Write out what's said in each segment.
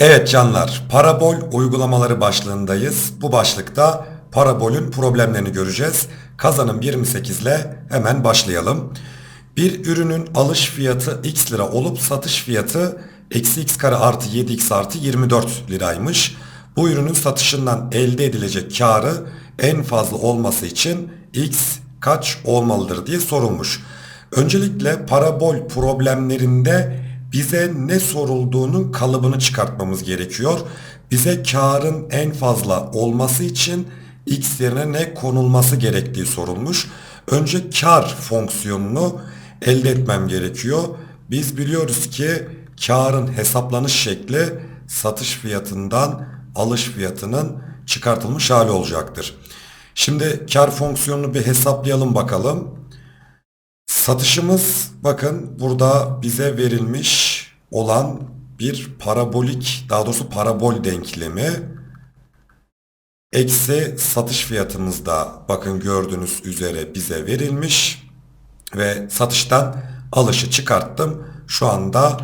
Evet canlar, parabol uygulamaları başlığındayız. Bu başlıkta parabolün problemlerini göreceğiz. Kazanım 28 ile hemen başlayalım. Bir ürünün alış fiyatı x lira olup satış fiyatı eksi x kare artı 7x artı 24 liraymış. Bu ürünün satışından elde edilecek karı en fazla olması için x kaç olmalıdır diye sorulmuş. Öncelikle parabol problemlerinde bize ne sorulduğunun kalıbını çıkartmamız gerekiyor. Bize karın en fazla olması için x yerine ne konulması gerektiği sorulmuş. Önce kar fonksiyonunu elde etmem gerekiyor. Biz biliyoruz ki karın hesaplanış şekli satış fiyatından alış fiyatının çıkartılmış hali olacaktır. Şimdi kar fonksiyonunu bir hesaplayalım bakalım. Satışımız bakın burada bize verilmiş olan bir parabolik daha doğrusu parabol denklemi eksi satış fiyatımız da bakın gördüğünüz üzere bize verilmiş ve satıştan alışı çıkarttım. Şu anda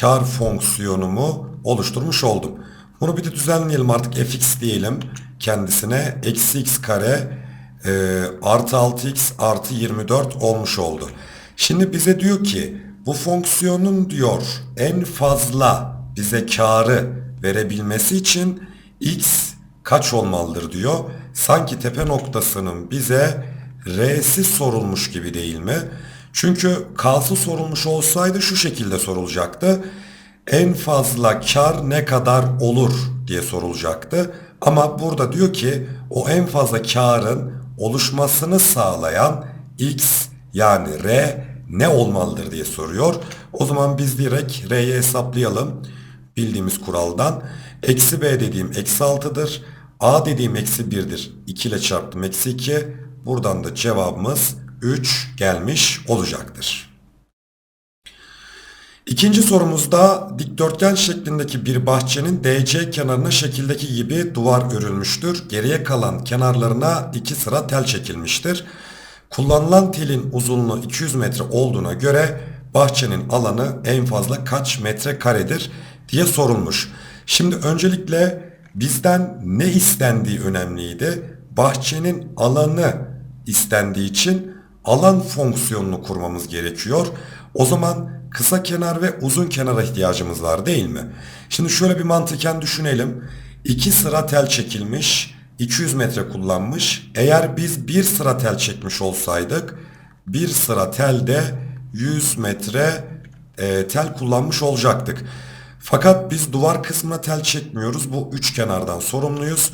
kar fonksiyonumu oluşturmuş oldum. Bunu bir de düzenleyelim artık fx diyelim kendisine eksi x kare e, artı 6x artı 24 olmuş oldu. Şimdi bize diyor ki bu fonksiyonun diyor en fazla bize karı verebilmesi için x kaç olmalıdır diyor. Sanki tepe noktasının bize r'si sorulmuş gibi değil mi? Çünkü k'sı sorulmuş olsaydı şu şekilde sorulacaktı. En fazla kar ne kadar olur diye sorulacaktı. Ama burada diyor ki o en fazla karın oluşmasını sağlayan x yani r ne olmalıdır diye soruyor. O zaman biz direkt r'yi hesaplayalım bildiğimiz kuraldan. Eksi b dediğim eksi 6'dır. a dediğim eksi 1'dir. 2 ile çarptım eksi 2. Buradan da cevabımız 3 gelmiş olacaktır. İkinci sorumuzda dikdörtgen şeklindeki bir bahçenin DC kenarına şekildeki gibi duvar örülmüştür. Geriye kalan kenarlarına iki sıra tel çekilmiştir. Kullanılan telin uzunluğu 200 metre olduğuna göre bahçenin alanı en fazla kaç metre karedir diye sorulmuş. Şimdi öncelikle bizden ne istendiği önemliydi. Bahçenin alanı istendiği için alan fonksiyonunu kurmamız gerekiyor. O zaman kısa kenar ve uzun kenara ihtiyacımız var değil mi? Şimdi şöyle bir mantıken düşünelim. İki sıra tel çekilmiş, 200 metre kullanmış. Eğer biz bir sıra tel çekmiş olsaydık, bir sıra telde 100 metre e, tel kullanmış olacaktık. Fakat biz duvar kısmına tel çekmiyoruz. Bu üç kenardan sorumluyuz.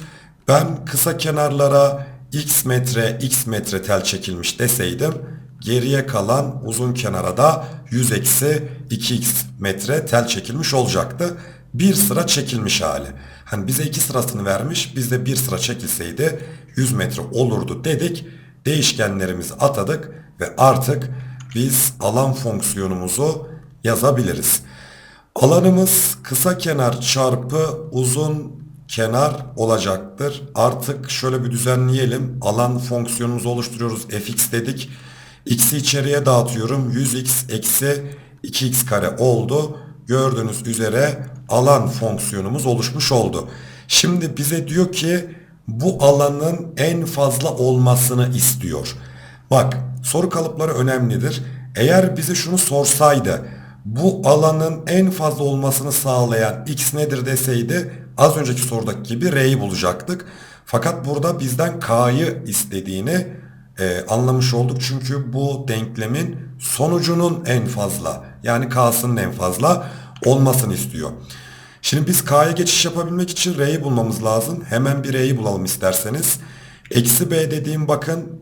Ben kısa kenarlara x metre x metre tel çekilmiş deseydim geriye kalan uzun kenara da 100 eksi 2x metre tel çekilmiş olacaktı. Bir sıra çekilmiş hali. Hani bize iki sırasını vermiş bizde bir sıra çekilseydi 100 metre olurdu dedik. Değişkenlerimizi atadık ve artık biz alan fonksiyonumuzu yazabiliriz. Alanımız kısa kenar çarpı uzun kenar olacaktır. Artık şöyle bir düzenleyelim. Alan fonksiyonumuzu oluşturuyoruz. fx dedik. X'i içeriye dağıtıyorum. 100x eksi 2x kare oldu. Gördüğünüz üzere alan fonksiyonumuz oluşmuş oldu. Şimdi bize diyor ki bu alanın en fazla olmasını istiyor. Bak soru kalıpları önemlidir. Eğer bize şunu sorsaydı bu alanın en fazla olmasını sağlayan x nedir deseydi az önceki sorudaki gibi r'yi bulacaktık. Fakat burada bizden k'yı istediğini e, anlamış olduk. Çünkü bu denklemin sonucunun en fazla yani k'sının en fazla olmasını istiyor. Şimdi biz k'ya geçiş yapabilmek için r'yi bulmamız lazım. Hemen bir r'yi bulalım isterseniz. Eksi b dediğim bakın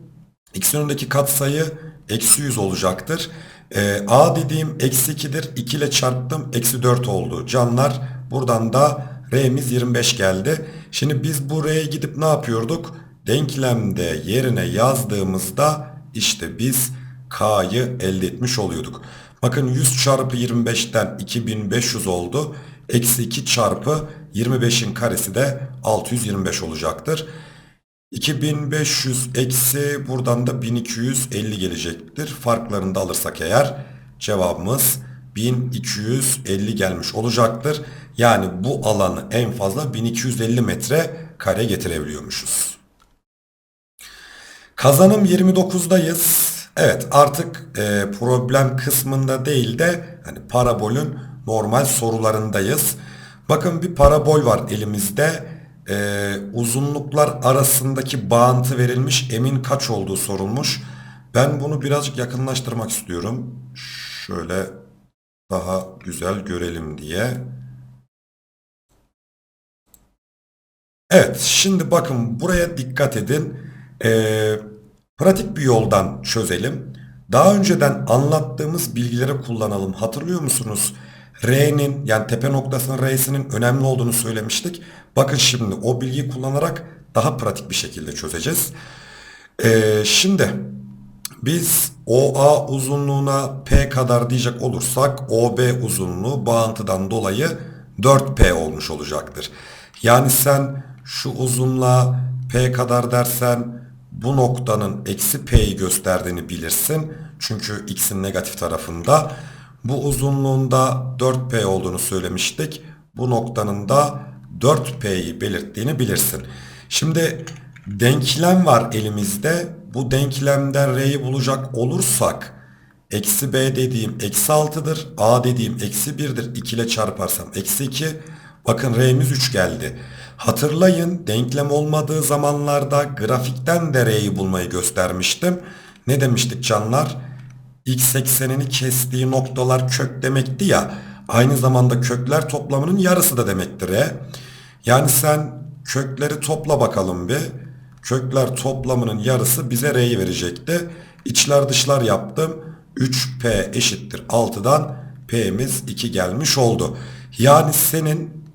x'in önündeki katsayı eksi 100 olacaktır. E, a dediğim eksi 2'dir. 2 ile çarptım. Eksi 4 oldu. Canlar buradan da r'miz 25 geldi. Şimdi biz bu r'ye gidip ne yapıyorduk? Denklemde yerine yazdığımızda işte biz k'yı elde etmiş oluyorduk. Bakın 100 çarpı 25'ten 2500 oldu. Eksi 2 çarpı 25'in karesi de 625 olacaktır. 2500 eksi buradan da 1250 gelecektir. Farklarını da alırsak eğer cevabımız 1250 gelmiş olacaktır. Yani bu alanı en fazla 1250 metre kare getirebiliyormuşuz. Kazanım 29'dayız. Evet artık e, problem kısmında değil de hani parabolün normal sorularındayız. Bakın bir parabol var elimizde. E, uzunluklar arasındaki bağıntı verilmiş. Emin kaç olduğu sorulmuş. Ben bunu birazcık yakınlaştırmak istiyorum. Şöyle daha güzel görelim diye. Evet şimdi bakın buraya dikkat edin. Ee, pratik bir yoldan çözelim. Daha önceden anlattığımız bilgileri kullanalım. Hatırlıyor musunuz? R'nin yani tepe noktasının R'sinin önemli olduğunu söylemiştik. Bakın şimdi o bilgiyi kullanarak daha pratik bir şekilde çözeceğiz. Ee, şimdi biz OA uzunluğuna P kadar diyecek olursak OB uzunluğu bağıntıdan dolayı 4P olmuş olacaktır. Yani sen şu uzunluğa P kadar dersen bu noktanın eksi P'yi gösterdiğini bilirsin. Çünkü X'in negatif tarafında. Bu uzunluğunda 4P olduğunu söylemiştik. Bu noktanın da 4P'yi belirttiğini bilirsin. Şimdi denklem var elimizde. Bu denklemden R'yi bulacak olursak eksi B dediğim eksi 6'dır. A dediğim eksi 1'dir. 2 ile çarparsam eksi 2. Bakın R'miz 3 geldi. Hatırlayın denklem olmadığı zamanlarda grafikten de R'yi bulmayı göstermiştim. Ne demiştik canlar? X eksenini kestiği noktalar kök demekti ya. Aynı zamanda kökler toplamının yarısı da demektir R. Yani sen kökleri topla bakalım bir. Kökler toplamının yarısı bize R'yi verecekti. İçler dışlar yaptım. 3P eşittir 6'dan P'miz 2 gelmiş oldu. Yani senin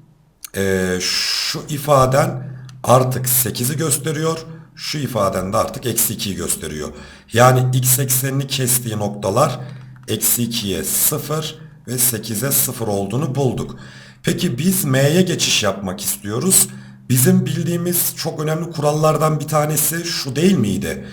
e, şu ifaden artık 8'i gösteriyor. Şu ifaden de artık eksi 2'yi gösteriyor. Yani x eksenini kestiği noktalar eksi 2'ye 0 ve 8'e 0 olduğunu bulduk. Peki biz m'ye geçiş yapmak istiyoruz. Bizim bildiğimiz çok önemli kurallardan bir tanesi şu değil miydi?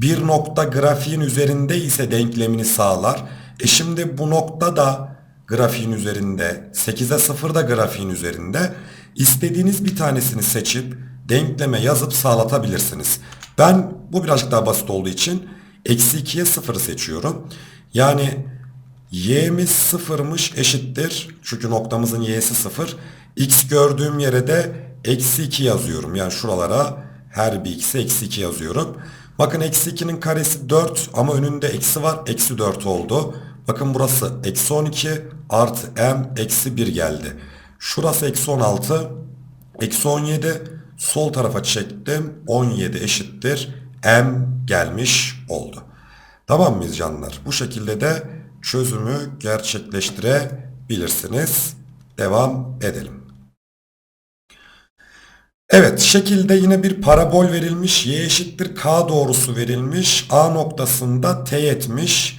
Bir nokta grafiğin üzerinde ise denklemini sağlar. E şimdi bu nokta da grafiğin üzerinde, 8'e 0 da grafiğin üzerinde. İstediğiniz bir tanesini seçip denkleme yazıp sağlatabilirsiniz. Ben bu birazcık daha basit olduğu için eksi 2'ye 0'ı seçiyorum. Yani y'miz 0'mış eşittir. Çünkü noktamızın y'si 0. x gördüğüm yere de eksi 2 yazıyorum. Yani şuralara her bir x'e eksi 2 yazıyorum. Bakın eksi 2'nin karesi 4 ama önünde eksi var. Eksi 4 oldu. Bakın burası eksi 12 artı m eksi 1 geldi. Şurası eksi 16 eksi 17 sol tarafa çektim. 17 eşittir m gelmiş oldu. Tamam mıyız canlar? Bu şekilde de çözümü gerçekleştirebilirsiniz. Devam edelim. Evet şekilde yine bir parabol verilmiş. Y eşittir K doğrusu verilmiş. A noktasında teğetmiş.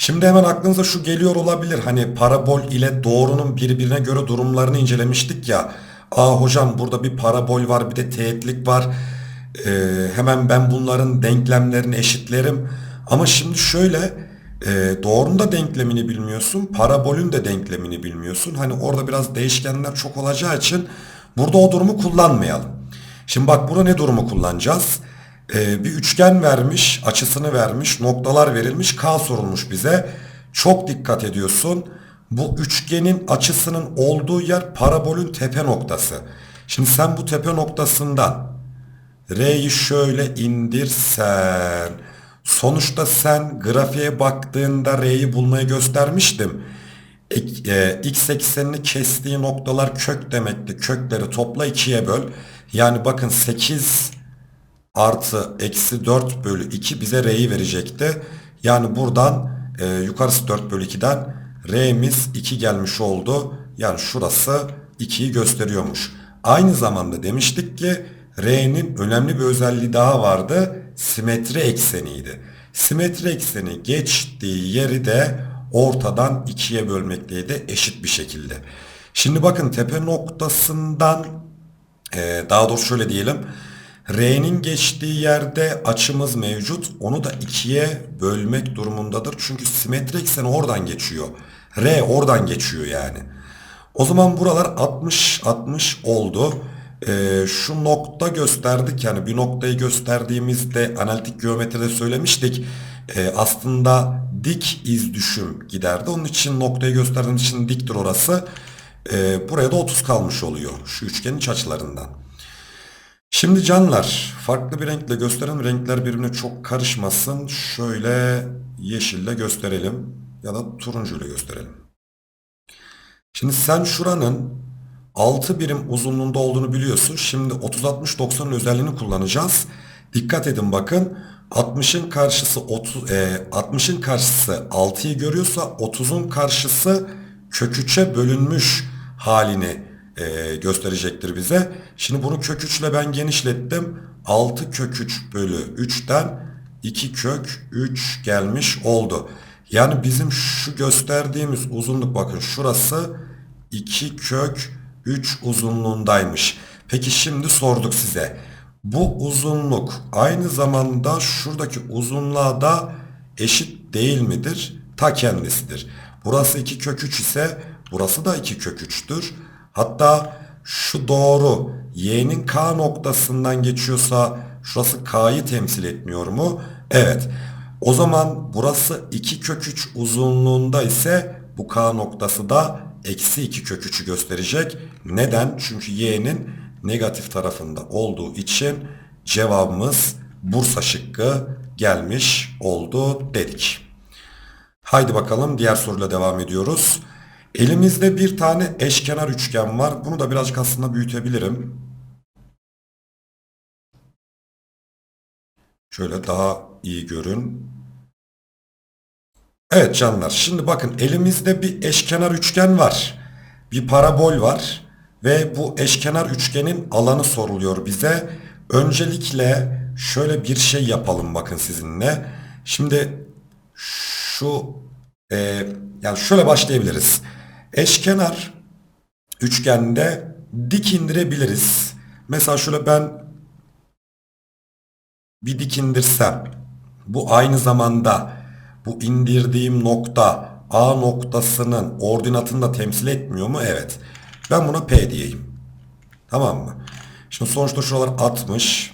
Şimdi hemen aklınıza şu geliyor olabilir. Hani parabol ile doğrunun birbirine göre durumlarını incelemiştik ya. Aa hocam burada bir parabol var bir de teğetlik var. Ee, hemen ben bunların denklemlerini eşitlerim. Ama şimdi şöyle e, doğrunun da denklemini bilmiyorsun. Parabolün de denklemini bilmiyorsun. Hani orada biraz değişkenler çok olacağı için Burada o durumu kullanmayalım. Şimdi bak burada ne durumu kullanacağız? Ee, bir üçgen vermiş, açısını vermiş, noktalar verilmiş, K sorulmuş bize. Çok dikkat ediyorsun. Bu üçgenin açısının olduğu yer parabolün tepe noktası. Şimdi sen bu tepe noktasından R'yi şöyle indirsen sonuçta sen grafiğe baktığında R'yi bulmayı göstermiştim e, x eksenini kestiği noktalar kök demekti. Kökleri topla ikiye böl. Yani bakın 8 artı eksi 4 bölü 2 bize r'yi verecekti. Yani buradan e, yukarısı 4 bölü 2'den r'miz 2 gelmiş oldu. Yani şurası 2'yi gösteriyormuş. Aynı zamanda demiştik ki r'nin önemli bir özelliği daha vardı. Simetri ekseniydi. Simetri ekseni geçtiği yeri de ortadan ikiye bölmekteydi eşit bir şekilde. Şimdi bakın tepe noktasından e, daha doğrusu şöyle diyelim. R'nin geçtiği yerde açımız mevcut. Onu da ikiye bölmek durumundadır. Çünkü simetri ekseni oradan geçiyor. R oradan geçiyor yani. O zaman buralar 60 60 oldu. Ee, şu nokta gösterdik yani bir noktayı gösterdiğimizde analitik geometride söylemiştik. Ee, aslında dik iz düşüm giderdi. Onun için noktayı gösterdiğimiz için diktir orası. Ee, buraya da 30 kalmış oluyor şu üçgenin iç açılarından. Şimdi canlar farklı bir renkle gösterelim. Renkler birbirine çok karışmasın. Şöyle yeşille gösterelim ya da turuncuyla gösterelim. Şimdi sen şuranın 6 birim uzunluğunda olduğunu biliyorsun. Şimdi 30-60-90'ın özelliğini kullanacağız. Dikkat edin bakın. 60'ın karşısı 30 e, 60'ın karşısı 6'yı görüyorsa 30'un karşısı kök 3'e bölünmüş halini e, gösterecektir bize. Şimdi bunu kök 3 ile ben genişlettim. 6 kök 3 bölü 3'ten 2 kök 3 gelmiş oldu. Yani bizim şu gösterdiğimiz uzunluk bakın şurası 2 kök 3 uzunluğundaymış. Peki şimdi sorduk size. Bu uzunluk aynı zamanda şuradaki uzunluğa da eşit değil midir? Ta kendisidir. Burası 2 kök 3 ise burası da 2 kök 3'tür. Hatta şu doğru y'nin k noktasından geçiyorsa şurası k'yı temsil etmiyor mu? Evet. O zaman burası 2 kök 3 uzunluğunda ise bu k noktası da eksi 2 kök 3'ü gösterecek. Neden? Çünkü y'nin negatif tarafında olduğu için cevabımız Bursa şıkkı gelmiş oldu dedik. Haydi bakalım diğer soruyla devam ediyoruz. Elimizde bir tane eşkenar üçgen var. Bunu da birazcık aslında büyütebilirim. Şöyle daha iyi görün. Evet canlar şimdi bakın elimizde bir eşkenar üçgen var. Bir parabol var. Ve bu eşkenar üçgenin alanı soruluyor bize. Öncelikle şöyle bir şey yapalım bakın sizinle. Şimdi şu e, yani şöyle başlayabiliriz. Eşkenar üçgende dik indirebiliriz. Mesela şöyle ben bir dik indirsem bu aynı zamanda bu indirdiğim nokta A noktasının ordinatını da temsil etmiyor mu? Evet. Ben buna P diyeyim. Tamam mı? Şimdi sonuçta şuralar 60.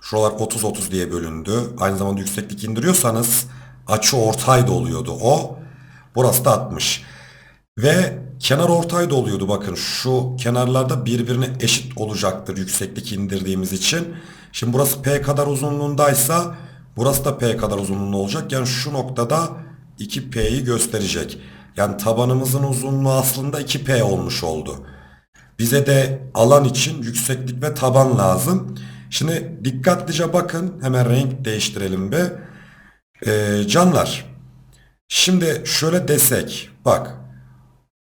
Şuralar 30-30 diye bölündü. Aynı zamanda yükseklik indiriyorsanız açı ortay da oluyordu o. Burası da 60. Ve kenar ortay da oluyordu bakın. Şu kenarlarda birbirine eşit olacaktır yükseklik indirdiğimiz için. Şimdi burası P kadar uzunluğundaysa burası da P kadar uzunluğunda olacak. Yani şu noktada 2P'yi gösterecek. Yani tabanımızın uzunluğu aslında 2P olmuş oldu. Bize de alan için yükseklik ve taban lazım. Şimdi dikkatlice bakın. Hemen renk değiştirelim be. Ee, canlar. Şimdi şöyle desek. Bak.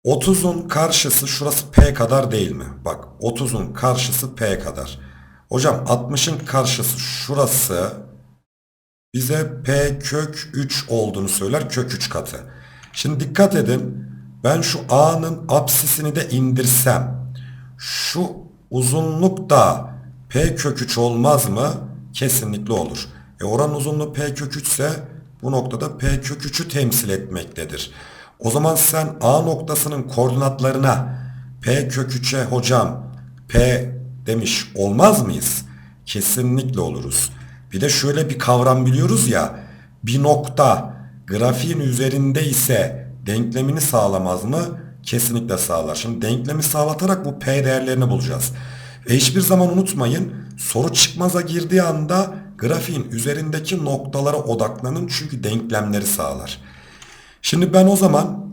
30'un karşısı şurası P kadar değil mi? Bak 30'un karşısı P kadar. Hocam 60'ın karşısı şurası bize P kök 3 olduğunu söyler. Kök 3 katı. Şimdi dikkat edin. Ben şu A'nın apsisini de indirsem şu uzunluk da P kök 3 olmaz mı? Kesinlikle olur. E oranın uzunluğu P kök 3 ise bu noktada P kök 3'ü temsil etmektedir. O zaman sen A noktasının koordinatlarına P kök 3'e hocam P demiş olmaz mıyız? Kesinlikle oluruz. Bir de şöyle bir kavram biliyoruz ya bir nokta grafiğin üzerinde ise denklemini sağlamaz mı? Kesinlikle sağlar. Şimdi denklemi sağlatarak bu P değerlerini bulacağız. Ve hiçbir zaman unutmayın soru çıkmaza girdiği anda grafiğin üzerindeki noktalara odaklanın çünkü denklemleri sağlar. Şimdi ben o zaman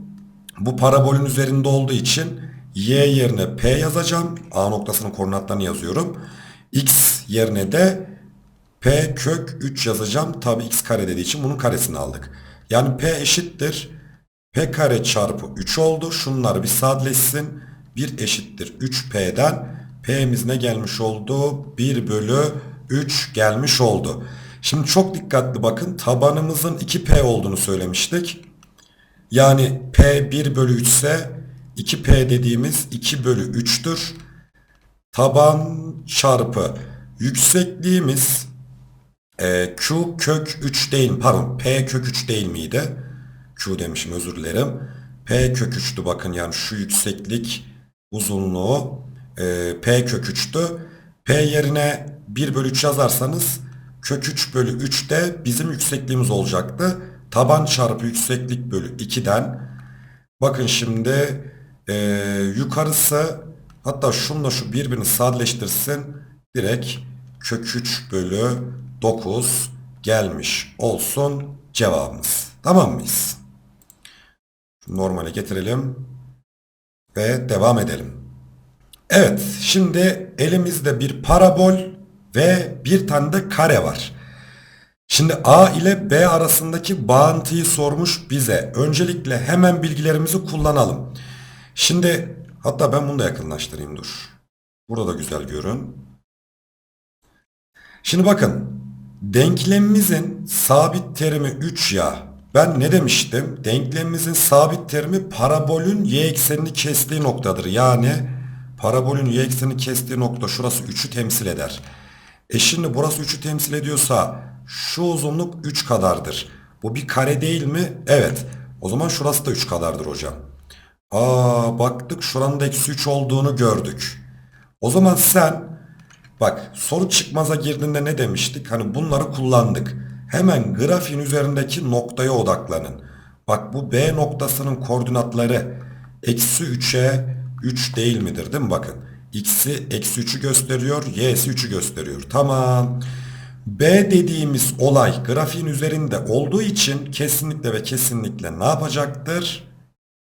bu parabolün üzerinde olduğu için y yerine p yazacağım. A noktasının koordinatlarını yazıyorum. x yerine de p kök 3 yazacağım. Tabi x kare dediği için bunun karesini aldık. Yani p eşittir. p kare çarpı 3 oldu. Şunlar bir sadeleşsin. 1 eşittir 3p'den p'miz ne gelmiş oldu? 1 bölü 3 gelmiş oldu. Şimdi çok dikkatli bakın. Tabanımızın 2p olduğunu söylemiştik. Yani P 1 bölü 3 ise 2P dediğimiz 2 bölü 3'tür. Taban çarpı yüksekliğimiz e, Q kök 3 değil pardon P kök 3 değil miydi? Q demişim özür dilerim. P kök 3'tü bakın yani şu yükseklik uzunluğu e, P kök 3'tü. P yerine 1 bölü 3 yazarsanız kök 3 bölü 3 de bizim yüksekliğimiz olacaktı. Taban çarpı yükseklik bölü 2'den bakın şimdi e, yukarısı hatta şunla şu birbirini sadeleştirsin direkt kök 3 bölü 9 gelmiş olsun cevabımız. Tamam mıyız? Normale getirelim ve devam edelim. Evet, şimdi elimizde bir parabol ve bir tane de kare var. Şimdi A ile B arasındaki bağıntıyı sormuş bize. Öncelikle hemen bilgilerimizi kullanalım. Şimdi hatta ben bunu da yakınlaştırayım dur. Burada da güzel görün. Şimdi bakın denklemimizin sabit terimi 3 ya. Ben ne demiştim? Denklemimizin sabit terimi parabolün y eksenini kestiği noktadır. Yani parabolün y eksenini kestiği nokta şurası 3'ü temsil eder. E şimdi burası 3'ü temsil ediyorsa şu uzunluk 3 kadardır. Bu bir kare değil mi? Evet. O zaman şurası da 3 kadardır hocam. Aa baktık şuranın da eksi 3 olduğunu gördük. O zaman sen bak soru çıkmaza girdiğinde ne demiştik? Hani bunları kullandık. Hemen grafiğin üzerindeki noktaya odaklanın. Bak bu B noktasının koordinatları eksi 3'e 3 değil midir değil mi? Bakın x'i eksi 3'ü gösteriyor y'si 3'ü gösteriyor. Tamam. B dediğimiz olay grafiğin üzerinde olduğu için kesinlikle ve kesinlikle ne yapacaktır?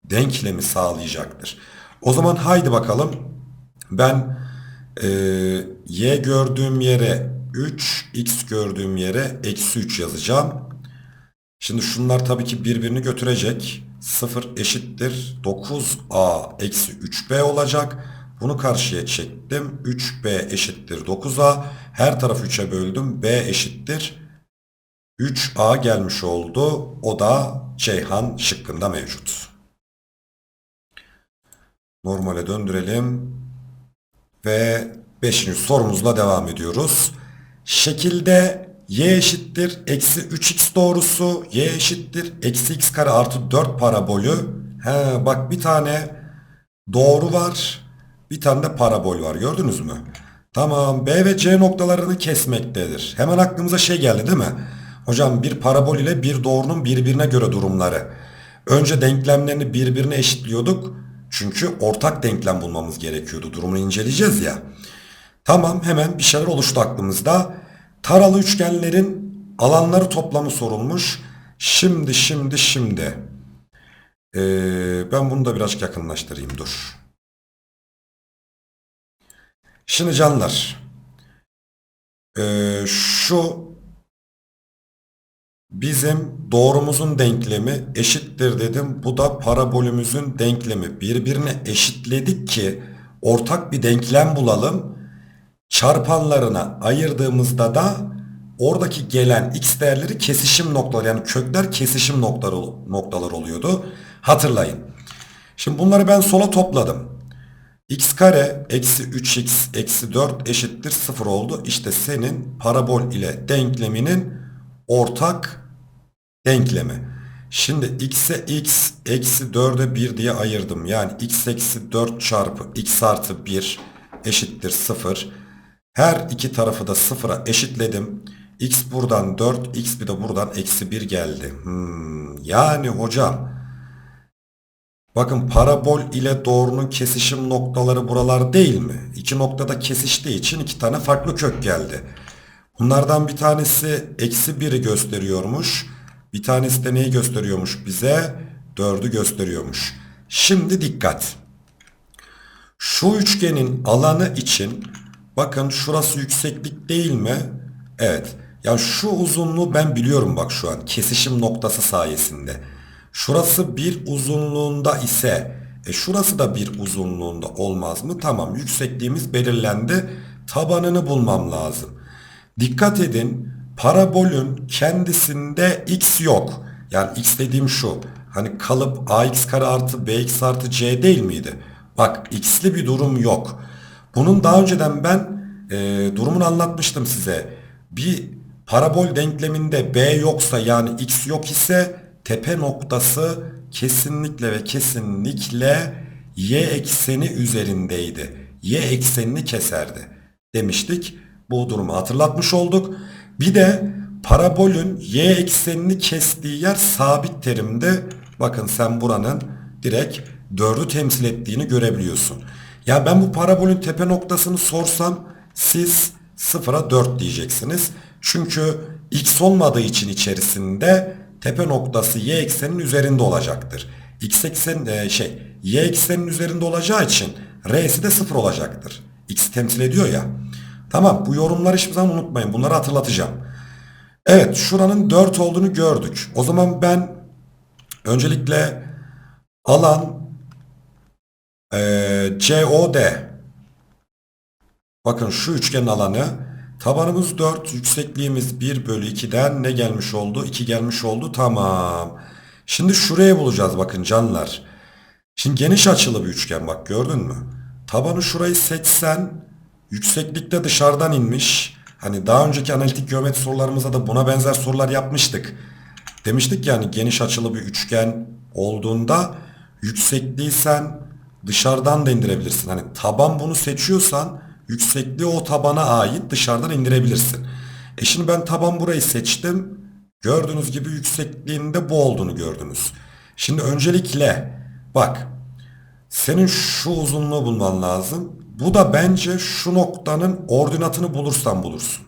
Denklemi sağlayacaktır. O zaman haydi bakalım. Ben e, y gördüğüm yere 3, x gördüğüm yere eksi 3 yazacağım. Şimdi şunlar tabii ki birbirini götürecek. 0 eşittir 9a eksi 3b olacak. Bunu karşıya çektim. 3b eşittir 9a. Her tarafı 3'e böldüm. b eşittir 3a gelmiş oldu. O da Ceyhan şıkkında mevcut. Normale döndürelim. Ve 5. sorumuzla devam ediyoruz. Şekilde y eşittir eksi 3x doğrusu y eşittir eksi x kare artı 4 parabolü. He, bak bir tane doğru var bir tane de parabol var gördünüz mü? Tamam B ve C noktalarını kesmektedir. Hemen aklımıza şey geldi değil mi? Hocam bir parabol ile bir doğrunun birbirine göre durumları. Önce denklemlerini birbirine eşitliyorduk. Çünkü ortak denklem bulmamız gerekiyordu. Durumunu inceleyeceğiz ya. Tamam hemen bir şeyler oluştu aklımızda. Taralı üçgenlerin alanları toplamı sorulmuş. Şimdi şimdi şimdi. Ee, ben bunu da biraz yakınlaştırayım dur. Şimdi canlar. Ee, şu bizim doğrumuzun denklemi eşittir dedim. Bu da parabolümüzün denklemi. Birbirine eşitledik ki ortak bir denklem bulalım çarpanlarına ayırdığımızda da oradaki gelen x değerleri kesişim noktaları yani kökler kesişim noktaları, noktalar oluyordu. Hatırlayın. Şimdi bunları ben sola topladım. X kare eksi 3x eksi 4 eşittir 0 oldu. İşte senin parabol ile denkleminin ortak denklemi. Şimdi x'e x eksi 4'e 1 diye ayırdım. Yani x eksi 4 çarpı x artı 1 eşittir 0. Her iki tarafı da sıfıra eşitledim. X buradan 4, X bir de buradan eksi 1 geldi. Hmm, yani hocam bakın parabol ile doğrunun kesişim noktaları buralar değil mi? İki noktada kesiştiği için iki tane farklı kök geldi. Bunlardan bir tanesi eksi 1'i gösteriyormuş. Bir tanesi de neyi gösteriyormuş bize? 4'ü gösteriyormuş. Şimdi dikkat. Şu üçgenin alanı için Bakın şurası yükseklik değil mi? Evet. Ya şu uzunluğu ben biliyorum bak şu an kesişim noktası sayesinde. Şurası bir uzunluğunda ise e şurası da bir uzunluğunda olmaz mı? Tamam yüksekliğimiz belirlendi. Tabanını bulmam lazım. Dikkat edin parabolün kendisinde x yok. Yani x dediğim şu. Hani kalıp ax kare artı bx artı c değil miydi? Bak x'li bir durum yok. Bunun daha önceden ben e, durumunu anlatmıştım size. Bir parabol denkleminde b yoksa yani x yok ise tepe noktası kesinlikle ve kesinlikle y ekseni üzerindeydi. Y eksenini keserdi demiştik. Bu durumu hatırlatmış olduk. Bir de parabolün y eksenini kestiği yer sabit terimde. Bakın sen buranın direkt 4'ü temsil ettiğini görebiliyorsun. Ya ben bu parabolün tepe noktasını sorsam siz 0'a 4 diyeceksiniz. Çünkü x olmadığı için içerisinde tepe noktası y ekseninin üzerinde olacaktır. X eksen e, şey y eksenin üzerinde olacağı için r'si de 0 olacaktır. X temsil ediyor ya. Tamam bu yorumları hiçbir zaman unutmayın. Bunları hatırlatacağım. Evet şuranın 4 olduğunu gördük. O zaman ben öncelikle alan e, COD bakın şu üçgen alanı tabanımız 4 yüksekliğimiz 1 bölü 2'den ne gelmiş oldu? 2 gelmiş oldu. Tamam. Şimdi şuraya bulacağız bakın canlar. Şimdi geniş açılı bir üçgen bak gördün mü? Tabanı şurayı seçsen yükseklikte dışarıdan inmiş. Hani daha önceki analitik geometri sorularımızda da buna benzer sorular yapmıştık. Demiştik yani geniş açılı bir üçgen olduğunda yüksekliği sen dışarıdan da indirebilirsin. Hani taban bunu seçiyorsan yüksekliği o tabana ait dışarıdan indirebilirsin. E şimdi ben taban burayı seçtim. Gördüğünüz gibi yüksekliğinde bu olduğunu gördünüz. Şimdi öncelikle bak senin şu uzunluğu bulman lazım. Bu da bence şu noktanın ordinatını bulursan bulursun.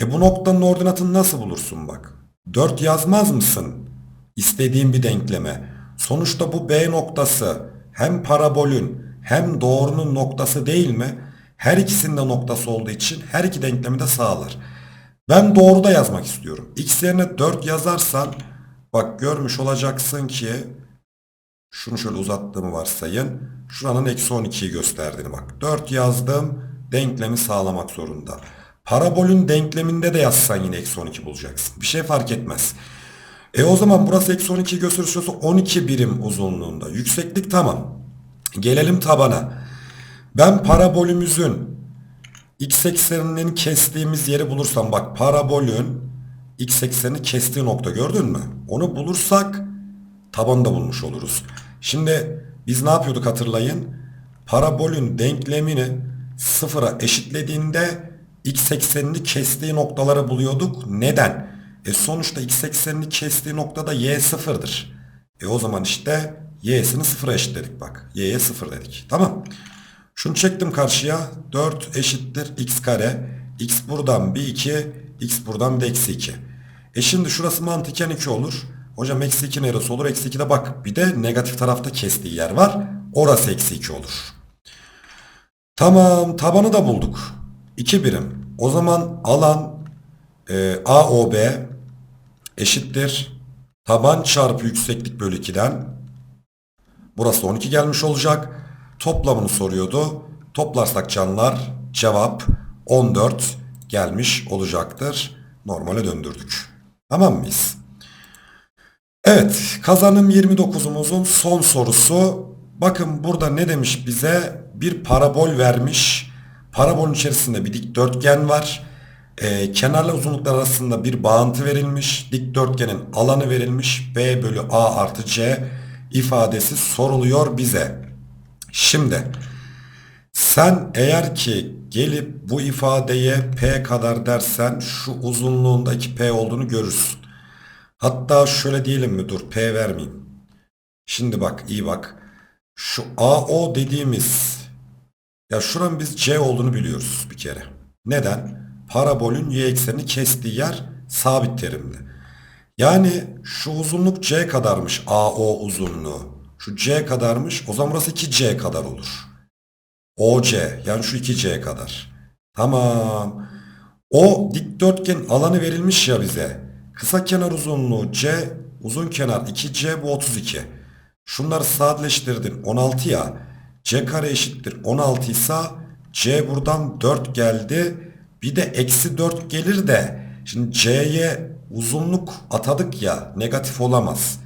E bu noktanın ordinatını nasıl bulursun bak. 4 yazmaz mısın? İstediğin bir denkleme. Sonuçta bu B noktası hem parabolün hem doğrunun noktası değil mi? Her ikisinin de noktası olduğu için her iki denklemi de sağlar. Ben doğruda yazmak istiyorum. X yerine 4 yazarsan bak görmüş olacaksın ki şunu şöyle uzattığımı varsayın. Şuranın eksi 12'yi gösterdiğini bak. 4 yazdım. Denklemi sağlamak zorunda. Parabolün denkleminde de yazsan yine eksi 12 bulacaksın. Bir şey fark etmez. E o zaman burası eksi 12 gösteriyorsa 12 birim uzunluğunda. Yükseklik tamam. Gelelim tabana. Ben parabolümüzün x ekseninin kestiğimiz yeri bulursam bak parabolün x eksenini kestiği nokta gördün mü? Onu bulursak tabanı da bulmuş oluruz. Şimdi biz ne yapıyorduk hatırlayın? Parabolün denklemini sıfıra eşitlediğinde x eksenini kestiği noktaları buluyorduk. Neden? E sonuçta x eksenini kestiği noktada y sıfırdır. E o zaman işte y'sini sıfıra eşitledik bak. y'ye sıfır dedik. Tamam. Şunu çektim karşıya. 4 eşittir x kare. x buradan bir 2. x buradan bir eksi 2. E şimdi şurası mantıken 2 olur. Hocam eksi 2 neresi olur? Eksi 2 de bak bir de negatif tarafta kestiği yer var. Orası eksi 2 olur. Tamam tabanı da bulduk. 2 birim. O zaman alan e, AOB eşittir. Taban çarpı yükseklik bölü 2'den. Burası da 12 gelmiş olacak. Toplamını soruyordu. Toplarsak canlar cevap 14 gelmiş olacaktır. Normale döndürdük. Tamam mıyız? Evet kazanım 29'umuzun son sorusu. Bakın burada ne demiş bize? Bir parabol vermiş. Parabolün içerisinde bir dikdörtgen var. Ee, kenarla uzunluklar arasında bir bağıntı verilmiş. Dikdörtgenin alanı verilmiş. B bölü A artı C ifadesi soruluyor bize. Şimdi sen eğer ki gelip bu ifadeye P kadar dersen şu uzunluğundaki P olduğunu görürsün. Hatta şöyle diyelim mi? Dur P vermeyeyim. Şimdi bak iyi bak. Şu AO dediğimiz ya şuranın biz C olduğunu biliyoruz bir kere. Neden? Parabolün y eksenini kestiği yer sabit terimli. Yani şu uzunluk C kadarmış AO uzunluğu. Şu C kadarmış. O zaman burası 2C kadar olur. OC yani şu 2C kadar. Tamam. O dikdörtgen alanı verilmiş ya bize. Kısa kenar uzunluğu C, uzun kenar 2C bu 32. Şunları sadeleştirdim 16 ya. C kare eşittir 16 ise C buradan 4 geldi. Bir de eksi 4 gelir de şimdi C'ye uzunluk atadık ya negatif olamaz.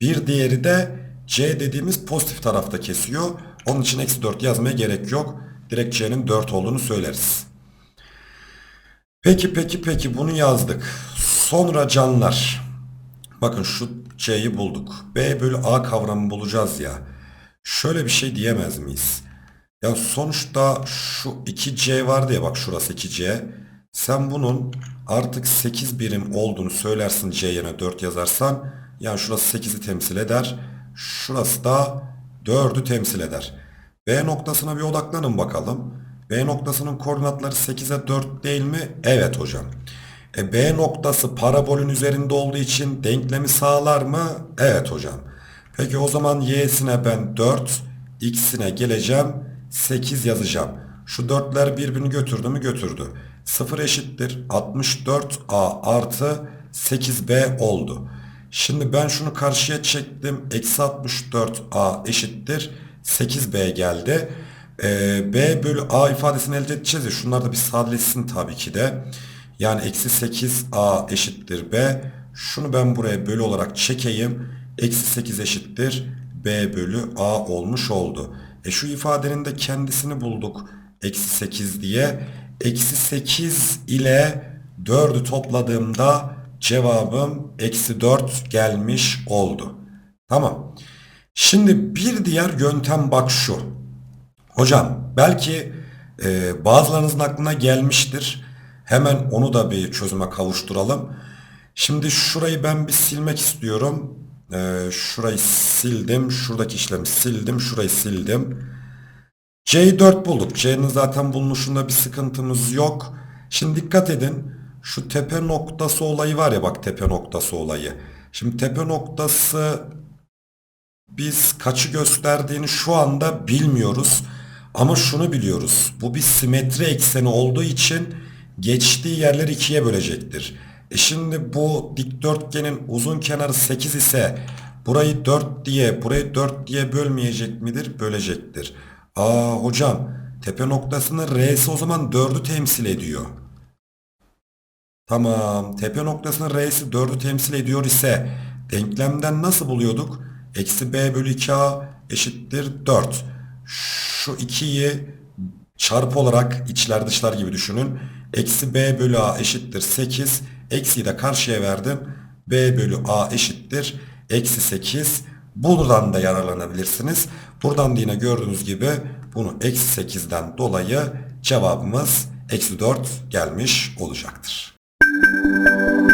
Bir diğeri de C dediğimiz pozitif tarafta kesiyor. Onun için eksi 4 yazmaya gerek yok. Direkt C'nin 4 olduğunu söyleriz. Peki peki peki bunu yazdık. Sonra canlar. Bakın şu C'yi bulduk. B bölü A kavramı bulacağız ya. Şöyle bir şey diyemez miyiz? Ya sonuçta şu 2C vardı ya bak şurası 2C. Sen bunun artık 8 birim olduğunu söylersin C yerine 4 yazarsan. Yani şurası 8'i temsil eder. Şurası da 4'ü temsil eder. B noktasına bir odaklanın bakalım. B noktasının koordinatları 8'e 4 değil mi? Evet hocam. E, B noktası parabolün üzerinde olduğu için denklemi sağlar mı? Evet hocam. Peki o zaman y'sine ben 4, x'ine geleceğim 8 yazacağım. Şu 4'ler birbirini götürdü mü? Götürdü. 0 eşittir 64a artı 8b oldu. Şimdi ben şunu karşıya çektim. Eksi 64a eşittir 8b geldi. Ee, b bölü a ifadesini elde edeceğiz ya. Şunlar da bir sadeleşsin tabii ki de. Yani eksi 8a eşittir b. Şunu ben buraya bölü olarak çekeyim. Eksi 8 eşittir b bölü a olmuş oldu. E şu ifadenin de kendisini bulduk. Eksi 8 diye. Eksi 8 ile 4'ü topladığımda cevabım eksi 4 gelmiş oldu. Tamam. Şimdi bir diğer yöntem bak şu. Hocam belki e, bazılarınızın aklına gelmiştir. Hemen onu da bir çözüme kavuşturalım. Şimdi şurayı ben bir silmek istiyorum. E, şurayı sildim. Şuradaki işlemi sildim. Şurayı sildim. C'yi 4 bulduk. C'nin zaten bulunuşunda bir sıkıntımız yok. Şimdi dikkat edin. Şu tepe noktası olayı var ya bak tepe noktası olayı. Şimdi tepe noktası biz kaçı gösterdiğini şu anda bilmiyoruz. Ama şunu biliyoruz. Bu bir simetri ekseni olduğu için geçtiği yerler ikiye bölecektir. E şimdi bu dikdörtgenin uzun kenarı 8 ise burayı 4 diye burayı 4 diye bölmeyecek midir? Bölecektir. Aa hocam tepe noktasının R'si o zaman 4'ü temsil ediyor. Tamam. Tepe noktasının R'si 4'ü temsil ediyor ise denklemden nasıl buluyorduk? Eksi B bölü 2A eşittir 4. Şu 2'yi çarpı olarak içler dışlar gibi düşünün. Eksi B bölü A eşittir 8. Eksiyi de karşıya verdim. B bölü A eşittir. Eksi 8. Buradan da yararlanabilirsiniz. Buradan da yine gördüğünüz gibi bunu eksi 8'den dolayı cevabımız eksi 4 gelmiş olacaktır. Música